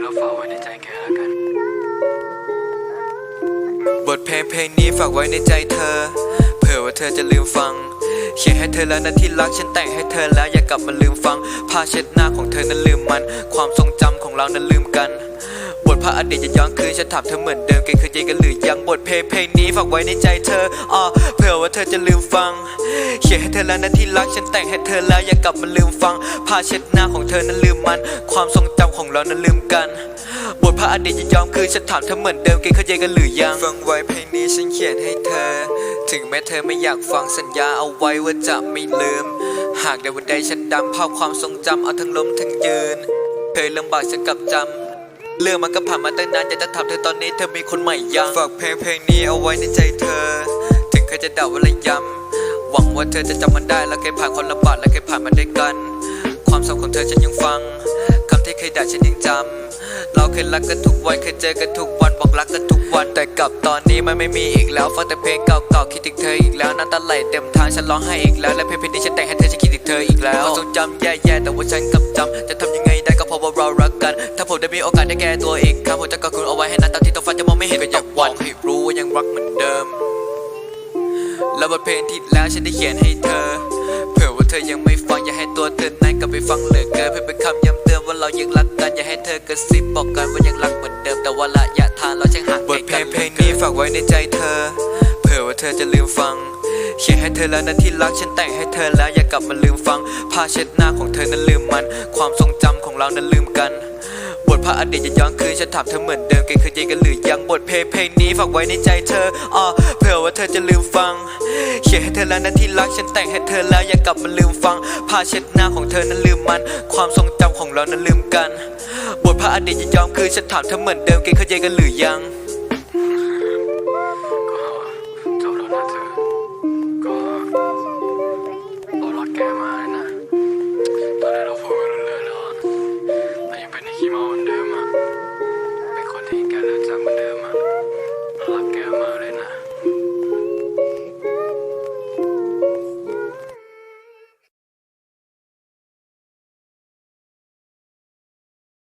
เราฝาไว้ในใจแกแล้วกัน บทเพลงเพลงนี้ฝากไว้ในใจเธอ เผื่อว่าเธอจะลืมฟัง เขียนให้เธอแล้วนะที่รักฉันแต่งให้เธอแล้วอย่ากลับมาลืมฟังผ้าเช็ดหน้าของเธอนั้นลืมมัน ความทรงจำของเรานั้นลืมกัน บทพระอดีตจะย้อนคืนฉันถามเธอเหมือนเดิมแกเคยใจกันหรือยังบทเพลงเพลงนี้ฝากไว้ในใจเธออ้อเผื่อว่าเธอจะลืมฟัง เขียนให้เธอแล้วนะที่รักฉันแต่งให้เธอแล้วอย่ากลับมาลืมฟังผ้าเช็ดหน้าของเธอนั้นลืมมัน ความทรงจำของเรานั้นลืมกันบทพระอดีตจะย้อนคืนฉันถามเธอเหมือนเดิมแกเคยใจกันหรือยังฟังไว้เพลงนี้ฉันเขียนให้เธอ ถึงแม้เธอไม่อยากฟังสัญญาเอาไว้ว่าจะไม่ลืม หากในวันใดฉันดำภาพความทรงจำเอาทั้งล้มทั้งยืนเคยลำบากฉันกลับจำ เรื่องมันก็ผ่านมาตั้งนานอยากจะถามเธอตอนนี้เธอมีคนใหม่ยังฝากเพลงเพลงนี้เอาไว้ในใจเธอ ถึงเคยจะด่าว่าระยำหวังว่าเธอจะจำมันได้และเคยผ่านความลำบากและเคยผ่านมาด้วยกัน ความสำของเธอฉันยังฟังคำที่เคยด่าฉันยังจำเราเคยรักกันทุกวันเคยเจอกันทุกวันบอกรักกันทุกวันแต่กลับตอนนี้มันไม่มีอีกแล้วฟังแต่เพลงเก่าๆคิดถึงเธออีกแล้วน้ำตาไหลเต็มทางฉันร้องไห้อีกแล้วและเพลงเพลงนี้ฉันแต่งให้เธอฉันคิดถึงเธออีกแล้วความทรงจำแย่ๆแต่ว่าฉันกลับจำจะทำยังไง เพราะว่าเรารักกัน ถ้าผมได้มีโอกาสได้แก้ตัวอีกครั้งผมจะกอดคุณเอาไว้ให้นานตามที่ต้องฟันจะมองไม่เห็นก็อยากวันให้รู้ว่ายังรักเหมือนเดิม แล้วบทเพลงที่แล้วฉันได้เขียนให้เธอ เผื่อว่าเธอยังไม่ฟังอย่าให้ตัวเธอนั้นกลับไปฟังเหลือเกินเพื่อเป็นคำย้ำเตือนว่าเรายังรักกันอย่าให้เธอกระซิบบอกกันว่ายังรักเหมือนเดิมแต่ว่าระยะทางเราช่างห่างไกลกันบทเพลงเพลงนี้ฝากไว้ในใจเธอเผื่อ ว่าเธอจะลืมฟัง เขียนให้เธอแล้วนะที่รักฉันแต่งให้เธอแล้วอย่ากลับมาลืมฟังผ้าเช็ดหน้าของเธอนั้นลืมมัน ความทรงจำของเรานั้นลืมกันบทพระอดีตจะย้อนคืนฉันถามเธอเหมือนเดิมแกเคยใจกันหรือยังบทเพลงเพลงนี้ฝากไว้ในใจเธออ้อเผื่อว่าเธอจะลืมฟัง เขียนให้เธอแล้วนะที่รักฉันแต่งให้เธอแล้วอย่ากลับมาลืมฟังผ้าเช็ดหน้าของเธอนั้นลืมมัน ความทรงจำของเรานั้นลืมกัน บทพระอดีตจะย้อนคืนฉันถามเธอเหมือนเดิมแกเคยใจกันหรือยัง